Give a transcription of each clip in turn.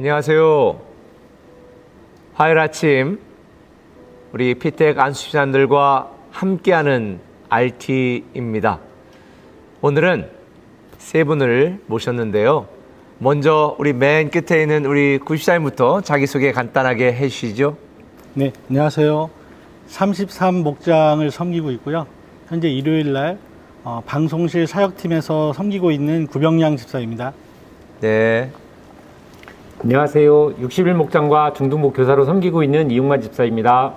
안녕하세요. 화요일 아침 우리 피텍 안수집사님들과 함께하는 RT입니다. 오늘은 세 분을 모셨는데요. 먼저 우리 맨 끝에 있는 우리 구십사님부터 자기소개 간단하게 해주시죠. 네, 안녕하세요. 33 목장을 섬기고 있고요. 현재 일요일 날 어, 방송실 사역팀에서 섬기고 있는 구병양 집사입니다. 네. 안녕하세요. 61목장과 중등부 교사로 섬기고 있는 이용만 집사입니다.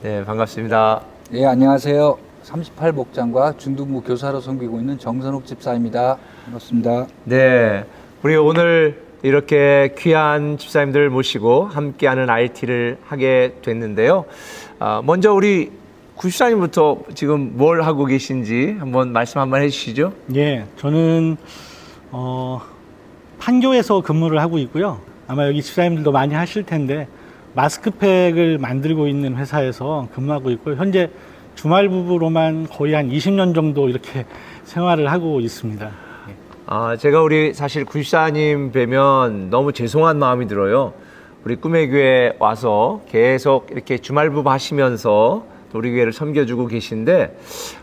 네, 반갑습니다. 예, 안녕하세요. 38 목장과 중등부 교사로 섬기고 있는 정선욱 집사입니다. 반갑습니다. 네. 우리 오늘 이렇게 귀한 집사님들 모시고 함께하는 RT를 하게 됐는데요. 아, 먼저 우리 구십사님부터 지금 뭘 하고 계신지 한번 말씀 한번 해주시죠. 예, 저는 어, 판교에서 근무를 하고 있고요. 아마 여기 집사님들도 많이 하실 텐데 마스크팩을 만들고 있는 회사에서 근무하고 있고 현재 주말 부부로만 거의 한 20년 정도 이렇게 생활을 하고 있습니다. 아, 제가 우리 사실 구십사님 뵈면 너무 죄송한 마음이 들어요. 우리 꿈의 교회 와서 계속 이렇게 주말 부부 하시면서 또 우리 교회를 섬겨주고 계신데,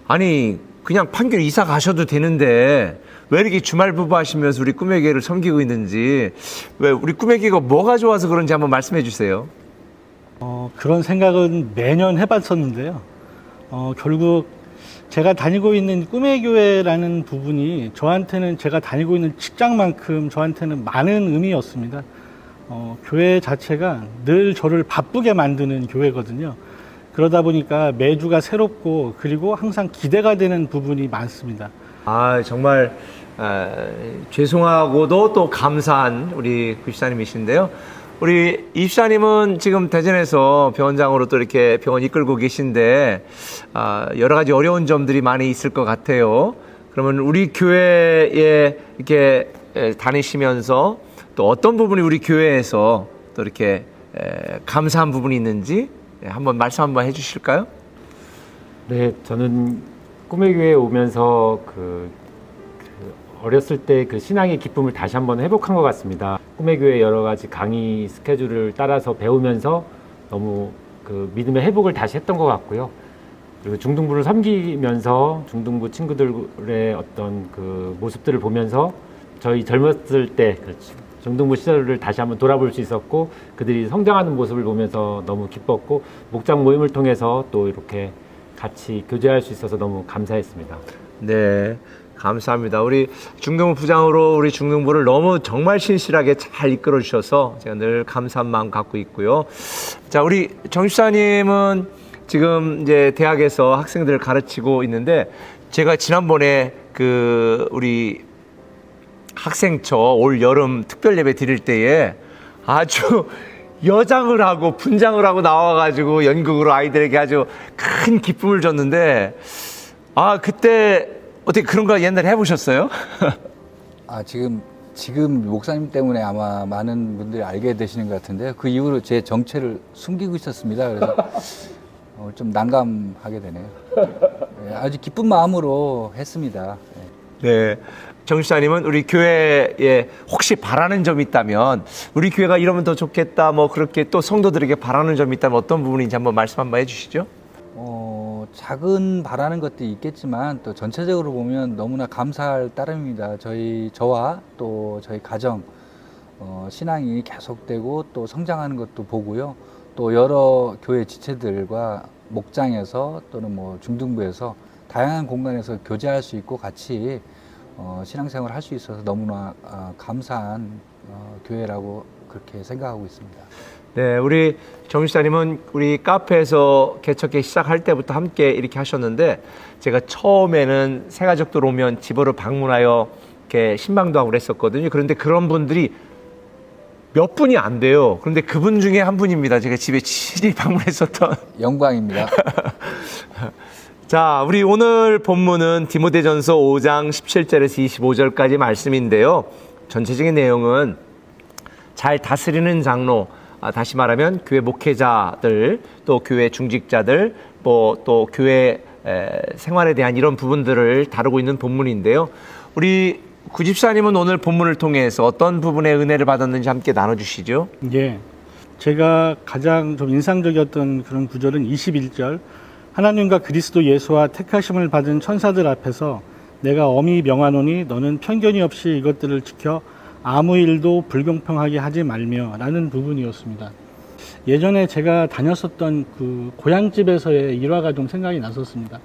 아니, 그냥 판교 이사 가셔도 되는데, 왜 이렇게 주말 부부 하시면서 우리 꿈의 교회를 섬기고 있는지, 왜 우리 꿈의 교회가 뭐가 좋아서 그런지 한번 말씀해 주세요. 어, 그런 생각은 매년 해봤었는데요. 어, 결국 제가 다니고 있는 꿈의 교회라는 부분이 저한테는 제가 다니고 있는 직장만큼 저한테는 많은 의미였습니다. 어, 교회 자체가 늘 저를 바쁘게 만드는 교회거든요. 그러다 보니까 매주가 새롭고 그리고 항상 기대가 되는 부분이 많습니다. 아, 정말, 아, 죄송하고도 또 감사한 우리 구십사님이신데요. 우리 이십사님은 지금 대전에서 병원장으로 또 이렇게 병원 이끌고 계신데, 아, 여러 가지 어려운 점들이 많이 있을 것 같아요. 그러면 우리 교회에 이렇게 에, 다니시면서 또 어떤 부분이 우리 교회에서 또 이렇게 에, 감사한 부분이 있는지 에, 한번 말씀 한번 해주실까요? 네, 저는 꿈의 교회에 오면서 그, 그 어렸을 때 그 신앙의 기쁨을 다시 한번 회복한 것 같습니다. 꿈의 교회 여러 가지 강의 스케줄을 따라서 배우면서 너무 그 믿음의 회복을 다시 했던 것 같고요. 그리고 중등부를 섬기면서 중등부 친구들의 어떤 그 모습들을 보면서 저희 젊었을 때그 중등부 시절을 다시 한번 돌아볼 수 있었고 그들이 성장하는 모습을 보면서 너무 기뻤고 목장 모임을 통해서 또 이렇게 같이 교제할 수 있어서 너무 감사했습니다. 네. 감사합니다. 우리 중등부 부장으로 우리 중등부를 너무 정말 신실하게 잘 이끌어 주셔서 제가 늘 감사한 마음 갖고 있고요. 자, 우리 정십사님은 지금 이제 대학에서 학생들을 가르치고 있는데 제가 지난번에 그 우리 학생처 올 여름 특별 예배 드릴 때에 아주 여장을 하고 분장을 하고 나와가지고 연극으로 아이들에게 아주 큰 기쁨을 줬는데 아 그때 어떻게 그런 거 옛날에 해보셨어요? 아, 지금, 지금 목사님 때문에 아마 많은 분들이 알게 되시는 것 같은데요. 그 이후로 제 정체를 숨기고 있었습니다. 그래서 어, 좀 난감하게 되네요. 예, 아주 기쁜 마음으로 했습니다. 예. 네. 정수사님은 우리 교회에 혹시 바라는 점이 있다면 우리 교회가 이러면 더 좋겠다 뭐 그렇게 또 성도들에게 바라는 점이 있다면 어떤 부분인지 한번 말씀 한번 해주시죠. 어, 작은 바라는 것도 있겠지만 또 전체적으로 보면 너무나 감사할 따름입니다. 저희 저와 또 저희 가정 어, 신앙이 계속되고 또 성장하는 것도 보고요. 또 여러 교회 지체들과 목장에서 또는 뭐 중등부에서 다양한 공간에서 교제할 수 있고 같이 어, 신앙생활을 할 수 있어서 너무나 아, 감사한 어, 교회라고 그렇게 생각하고 있습니다. 네, 우리 정수사님은 우리 카페에서 개척회 시작할 때부터 함께 이렇게 하셨는데 제가 처음에는 새 가족들 오면 집으로 방문하여 이렇게 신방도 하고 그랬었거든요. 그런데 그런 분들이 몇 분이 안 돼요. 그런데 그분 중에 한 분입니다. 제가 집에 친히 방문했었던 영광입니다. 자, 우리 오늘 본문은 디모데전서 5장 17절에서 25절까지 말씀인데요. 전체적인 내용은 잘 다스리는 장로, 아, 다시 말하면 교회 목회자들, 또 교회 중직자들, 뭐 또 교회 에, 생활에 대한 이런 부분들을 다루고 있는 본문인데요. 우리 구집사님은 오늘 본문을 통해서 어떤 부분의 은혜를 받았는지 함께 나눠주시죠. 예. 제가 가장 좀 인상적이었던 그런 구절은 21절. 하나님과 그리스도 예수와 택하심을 받은 천사들 앞에서 내가 엄히 명하노니 너는 편견이 없이 이것들을 지켜 아무 일도 불공평하게 하지 말며 라는 부분이었습니다. 예전에 제가 다녔었던 그 고향집에서의 일화가 좀 생각이 났었습니다.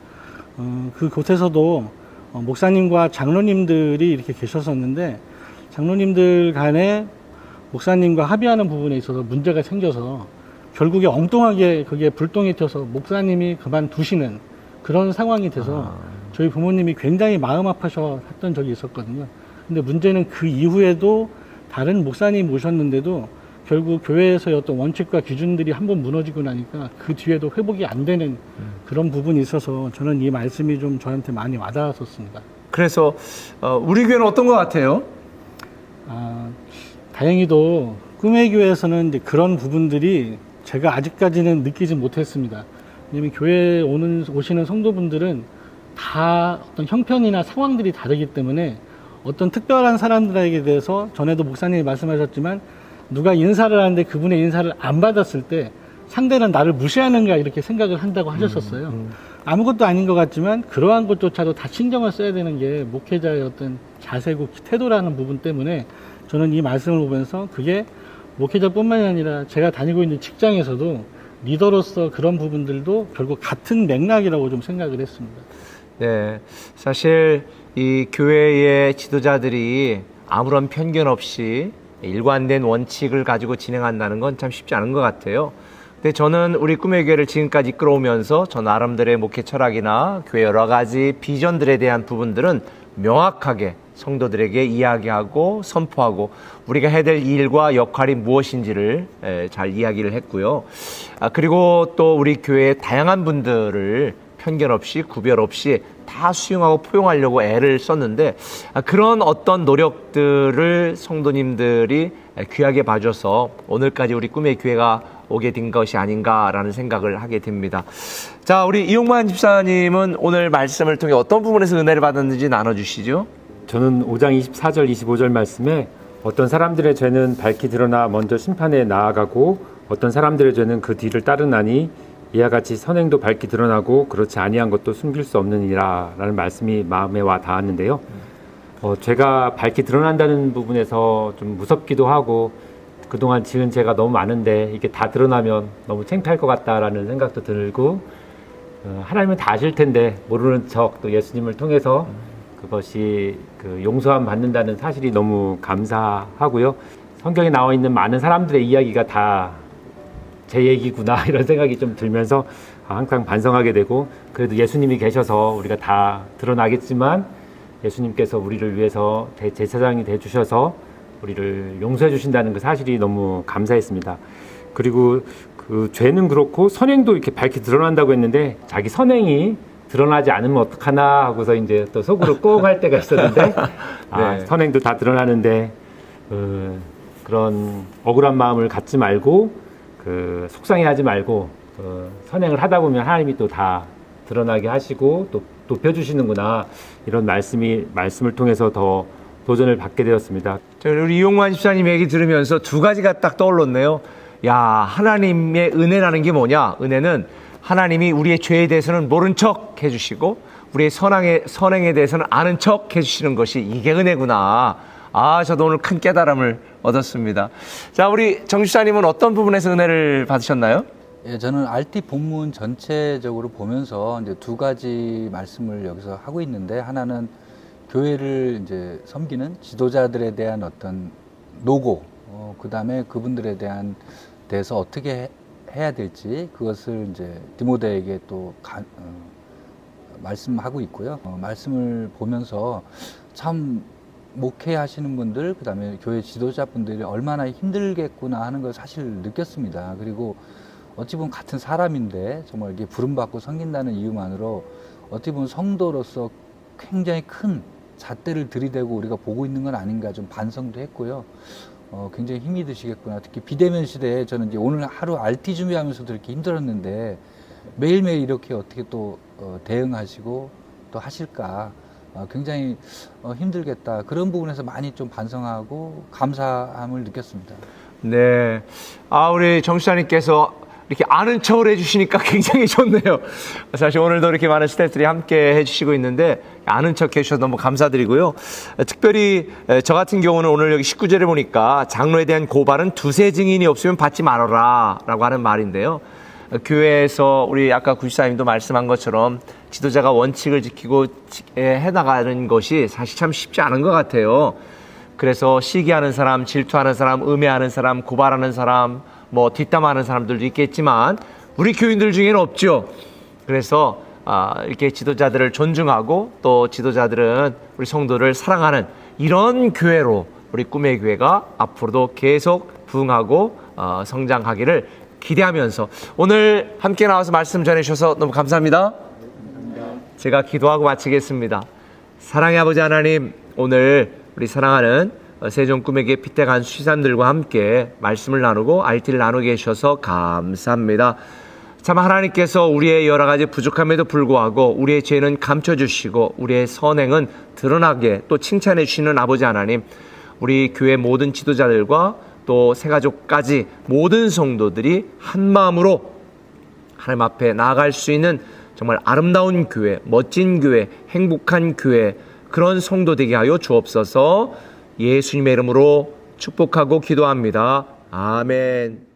어, 그 곳에서도 어, 목사님과 장로님들이 이렇게 계셨었는데 장로님들 간에 목사님과 합의하는 부분에 있어서 문제가 생겨서 결국에 엉뚱하게 그게 불똥이 튀어서 목사님이 그만두시는 그런 상황이 돼서 저희 부모님이 굉장히 마음 아파서 했던 적이 있었거든요. 근데 문제는 그 이후에도 다른 목사님 모셨는데도 결국 교회에서의 어떤 원칙과 기준들이 한번 무너지고 나니까 그 뒤에도 회복이 안 되는 그런 부분이 있어서 저는 이 말씀이 좀 저한테 많이 와닿았었습니다. 그래서 어, 우리 교회는 어떤 것 같아요? 아, 다행히도 꿈의 교회에서는 이제 그런 부분들이 제가 아직까지는 느끼지 못했습니다. 왜냐면 교회에 오는, 오시는 성도분들은 다 어떤 형편이나 상황들이 다르기 때문에 어떤 특별한 사람들에게 대해서 전에도 목사님이 말씀하셨지만 누가 인사를 하는데 그분의 인사를 안 받았을 때 상대는 나를 무시하는가 이렇게 생각을 한다고 하셨었어요. 아무것도 아닌 것 같지만 그러한 것조차도 다 신경을 써야 되는 게 목회자의 어떤 자세고 태도라는 부분 때문에 저는 이 말씀을 보면서 그게 목회자뿐만이 아니라 제가 다니고 있는 직장에서도 리더로서 그런 부분들도 결국 같은 맥락이라고 좀 생각을 했습니다. 네, 사실 이 교회의 지도자들이 아무런 편견 없이 일관된 원칙을 가지고 진행한다는 건 참 쉽지 않은 것 같아요. 근데 저는 우리 꿈의 교회를 지금까지 이끌어오면서 저 나름대로의 목회 철학이나 교회 여러 가지 비전들에 대한 부분들은 명확하게 성도들에게 이야기하고 선포하고 우리가 해야 될 일과 역할이 무엇인지를 에, 잘 이야기를 했고요. 아, 그리고 또 우리 교회의 다양한 분들을 편견 없이 구별 없이 다 수용하고 포용하려고 애를 썼는데 아, 그런 어떤 노력들을 성도님들이 귀하게 봐줘서 오늘까지 우리 꿈의 교회가 오게 된 것이 아닌가라는 생각을 하게 됩니다. 자, 우리 이용만 집사님은 오늘 말씀을 통해 어떤 부분에서 은혜를 받았는지 나눠주시죠. 저는 5장 24절 25절 말씀에 어떤 사람들의 죄는 밝히 드러나 먼저 심판에 나아가고 어떤 사람들의 죄는 그 뒤를 따르나니 이와 같이 선행도 밝히 드러나고 그렇지 아니한 것도 숨길 수 없느니라라는 말씀이 마음에 와 닿았는데요. 어, 죄가 밝히 드러난다는 부분에서 좀 무섭기도 하고 그동안 지은 죄가 너무 많은데 이게 다 드러나면 너무 창피할 것 같다라는 생각도 들고 어, 하나님은 다 아실 텐데 모르는 척 또 예수님을 통해서 그것이 그 용서함 받는다는 사실이 너무 감사하고요. 성경에 나와 있는 많은 사람들의 이야기가 다 제 얘기구나 이런 생각이 좀 들면서 항상 반성하게 되고 그래도 예수님이 계셔서 우리가 다 드러나겠지만 예수님께서 우리를 위해서 대- 제사장이 돼 주셔서 우리를 용서해 주신다는 그 사실이 너무 감사했습니다. 그리고 그 죄는 그렇고 선행도 이렇게 밝게 드러난다고 했는데 자기 선행이 드러나지 않으면 어떡하나 하고서 이제 또 속으로 꼭 할 때가 있었는데 아, 네. 선행도 다 드러나는데 어, 그런 억울한 마음을 갖지 말고 그 속상해하지 말고 어, 선행을 하다 보면 하나님이 또 다 드러나게 하시고 또 높여주시는구나 이런 말씀이 말씀을 통해서 더 도전을 받게 되었습니다. 자, 우리 이용만 집사님 얘기 들으면서 두 가지가 딱 떠올랐네요. 야, 하나님의 은혜라는 게 뭐냐? 은혜는 하나님이 우리의 죄에 대해서는 모른 척 해주시고, 우리의 선행에, 선행에 대해서는 아는 척 해주시는 것이 이게 은혜구나. 아, 저도 오늘 큰 깨달음을 얻었습니다. 자, 우리 정 집사님은 어떤 부분에서 은혜를 받으셨나요? 예, 저는 RT 본문 전체적으로 보면서 이제 두 가지 말씀을 여기서 하고 있는데 하나는 교회를 이제 섬기는 지도자들에 대한 어떤 노고, 어, 그 다음에 그분들에 대한 대해서 어떻게 해- 해야 될지 그것을 이제 디모데에게 또 가- 어, 말씀하고 있고요. 어, 말씀을 보면서 참 목회하시는 분들, 그 다음에 교회 지도자분들이 얼마나 힘들겠구나 하는 걸 사실 느꼈습니다. 그리고 어찌 보면 같은 사람인데 정말 이게 부름받고 섬긴다는 이유만으로 어찌 보면 성도로서 굉장히 큰 잣대를 들이대고 우리가 보고 있는 건 아닌가 좀 반성도 했고요. 어, 굉장히 힘이 드시겠구나. 특히 비대면 시대에 저는 이제 오늘 하루 RT 준비하면서도 이렇게 힘들었는데 매일매일 이렇게 어떻게 또 어, 대응하시고 또 하실까. 어, 굉장히 어, 힘들겠다 그런 부분에서 많이 좀 반성하고 감사함을 느꼈습니다. 네. 아, 우리 정수사님께서 이렇게 아는 척을 해주시니까 굉장히 좋네요. 사실 오늘도 이렇게 많은 스태프들이 함께 해주시고 있는데 아는 척 해주셔서 너무 감사드리고요. 특별히 저 같은 경우는 오늘 여기 19절에 보니까 장로에 대한 고발은 두세 증인이 없으면 받지 말아라 라고 하는 말인데요. 교회에서 우리 아까 구시사님도 말씀한 것처럼 지도자가 원칙을 지키고 해나가는 것이 사실 참 쉽지 않은 것 같아요. 그래서 시기하는 사람, 질투하는 사람, 음해하는 사람, 고발하는 사람, 뭐 뒷담하는 사람들도 있겠지만 우리 교인들 중에는 없죠. 그래서 아, 이렇게 지도자들을 존중하고 또 지도자들은 우리 성도를 사랑하는 이런 교회로 우리 꿈의 교회가 앞으로도 계속 부흥하고 어, 성장하기를 기대하면서 오늘 함께 나와서 말씀 전해주셔서 너무 감사합니다. 제가 기도하고 마치겠습니다. 사랑의 아버지 하나님, 오늘 우리 사랑하는 세종 꿈에게 피택한 수산들과 함께 말씀을 나누고 알티를 나누게 해주셔서 감사합니다. 참 하나님께서 우리의 여러 가지 부족함에도 불구하고 우리의 죄는 감춰 주시고 우리의 선행은 드러나게 또 칭찬해 주시는 아버지 하나님, 우리 교회 모든 지도자들과 또 새가족까지 모든 성도들이 한 마음으로 하나님 앞에 나아갈 수 있는 정말 아름다운 교회, 멋진 교회, 행복한 교회, 그런 성도 되게 하여 주옵소서 예수님의 이름으로 축복하고 기도합니다. 아멘.